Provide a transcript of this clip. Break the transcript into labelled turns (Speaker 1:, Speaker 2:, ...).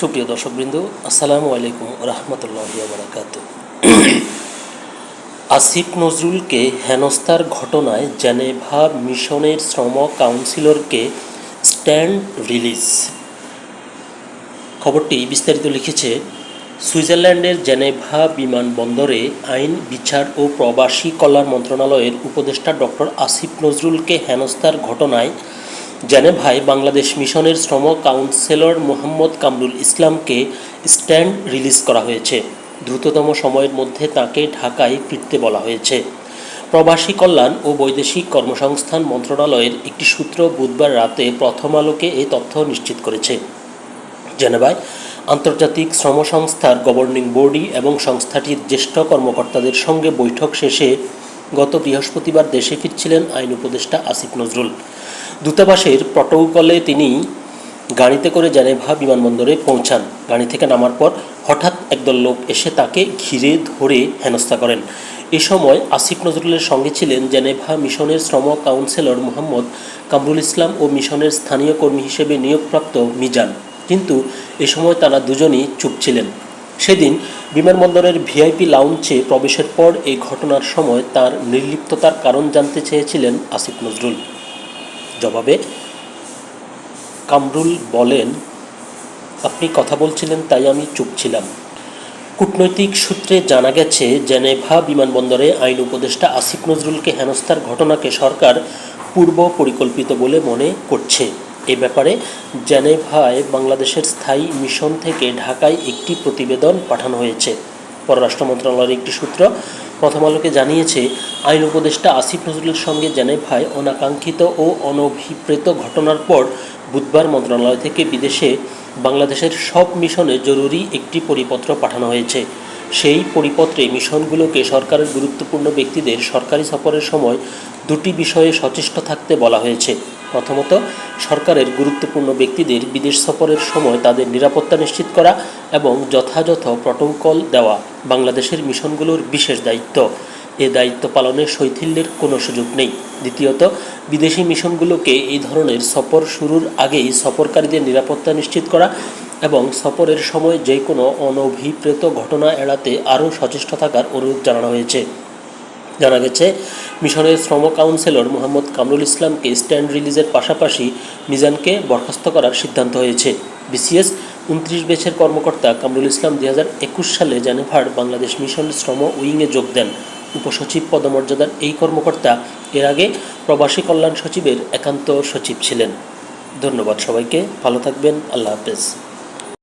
Speaker 1: সুপ্রিয় দর্শকবৃন্দ, আসসালামু আলাইকুম রহমতুল্লাহ বারাকাত আসিফ নজরুলকে হেনস্থার ঘটনায় জেনেভা মিশনের শ্রম কাউন্সিলরকে স্ট্যান্ড রিলিজ। খবরটি বিস্তারিত লিখেছে, সুইজারল্যান্ডের জেনেভা বিমানবন্দরে আইন, বিচার ও প্রবাসী কল্যাণ মন্ত্রণালয়ের উপদেষ্টা ডক্টর আসিফ নজরুলকে হেনস্থার ঘটনায় জেনেভায় বাংলাদেশ মিশনের শ্রম কাউন্সিলর মোহাম্মদ কামরুল ইসলামকে স্ট্যান্ড রিলিজ করা হয়েছে। দ্রুততম সময়ের মধ্যে তাকে ঢাকায় ফিরতে বলা হয়েছে। প্রবাসী কল্যাণ ও বৈদেশিক কর্মসংস্থান মন্ত্রণালয়ের একটি সূত্র বুধবার রাতে প্রথম আলোকে এই তথ্য নিশ্চিত করেছে। জেনেভায় আন্তর্জাতিক শ্রম সংস্থার গভর্নিং বডি এবং সংস্থাটির জ্যেষ্ঠ কর্মকর্তাদের সঙ্গে বৈঠক শেষে গত বৃহস্পতিবার দেশে ফিরছিলেন আইন উপদেষ্টা আসিফ নজরুল। দূতাবাসের প্রটোকলে তিনি গাড়িতে করে জেনেভা বিমানবন্দরে পৌঁছান। গাড়ি থেকে নামার পর হঠাৎ একদল লোক এসে তাকে ঘিরে ধরে হেনস্থা করেন। এ সময় আসিফ নজরুলের সঙ্গে ছিলেন জেনেভা মিশনের শ্রম কাউন্সিলর মোহাম্মদ কামরুল ইসলাম ও মিশনের স্থানীয় কর্মী হিসেবে নিয়োগপ্রাপ্ত মিজান। কিন্তু এ সময় তারা দুজনই চুপ ছিলেন। সেদিন বিমানবন্দরের ভিআইপি লাউঞ্জে প্রবেশের পর এই ঘটনার সময় তার নির্লিপ্ততার কারণ জানতে চেয়েছিলেন আসিফ নজরুল। জবাবে, কামরুল বলেন, আপনি কথা বলছিলেন, তাই আমি চুপ ছিলাম। কূটনৈতিক সূত্রে জানা গেছে জেনেভা বিমানবন্দরে আইন উপদেষ্টা আসিফ নজরুলকে হেনস্থার ঘটনাকে সরকার পূর্ব পরিকল্পিত বলে মনে করছে। এ ব্যাপারে জেনেভায় বাংলাদেশের স্থায়ী মিশন থেকে ঢাকায় একটি প্রতিবেদন পাঠানো হয়েছে। পররাষ্ট্র মন্ত্রণালয়ের একটি সূত্র প্রথম আলোকে জানিয়েছে, আইন উপদেষ্টা আসিফ নজরুলের সঙ্গে জেনেভায় অনাকাঙ্ক্ষিত ও অনভিপ্রেত ঘটনার পর বুধবার মন্ত্রণালয় থেকে বিদেশে বাংলাদেশের সব মিশনে জরুরি একটি পরিপত্র পাঠানো হয়েছে। সেই পরিপত্রে মিশনগুলোকে সরকারের গুরুত্বপূর্ণ ব্যক্তিদের সরকারি সফরের সময় দুটি বিষয়ে সচেষ্ট থাকতে বলা হয়েছে। প্রথমত, সরকারের গুরুত্বপূর্ণ ব্যক্তিদের বিদেশ সফরের সময় তাদের নিরাপত্তা নিশ্চিত করা এবং যথাযথ প্রটোকল দেওয়া বাংলাদেশের মিশনগুলোর বিশেষ দায়িত্ব। এ দায়িত্ব পালনে শৈথিল্যের কোনো সুযোগ নেই। দ্বিতীয়ত, বিদেশি মিশনগুলোকে এই ধরনের সফর শুরুর আগেই সফরকারীদের নিরাপত্তা নিশ্চিত করা এবং সফরের সময় যে কোনো অনভিপ্রেত ঘটনা এড়াতে আরও সচেষ্ট থাকার অনুরোধ জানানো হয়েছে। জানা গেছে, মিশনের শ্রম কাউন্সিলর মোহাম্মদ কামরুল ইসলামকে স্ট্যান্ড রিলিজের পাশাপাশি মিজানকে বরখাস্ত করার সিদ্ধান্ত হয়েছে। বিসিএস উনত্রিশ বেছের কর্মকর্তা কামরুল ইসলাম দুই হাজার একুশ সালে জেনেভার বাংলাদেশ মিশন শ্রম উইংয়ে যোগ দেন। উপসচিব পদমর্যাদার এই কর্মকর্তা এর আগে প্রবাসী কল্যাণ সচিবের একান্ত সচিব ছিলেন। ধন্যবাদ সবাইকে, ভালো থাকবেন, আল্লাহ হাফেজ।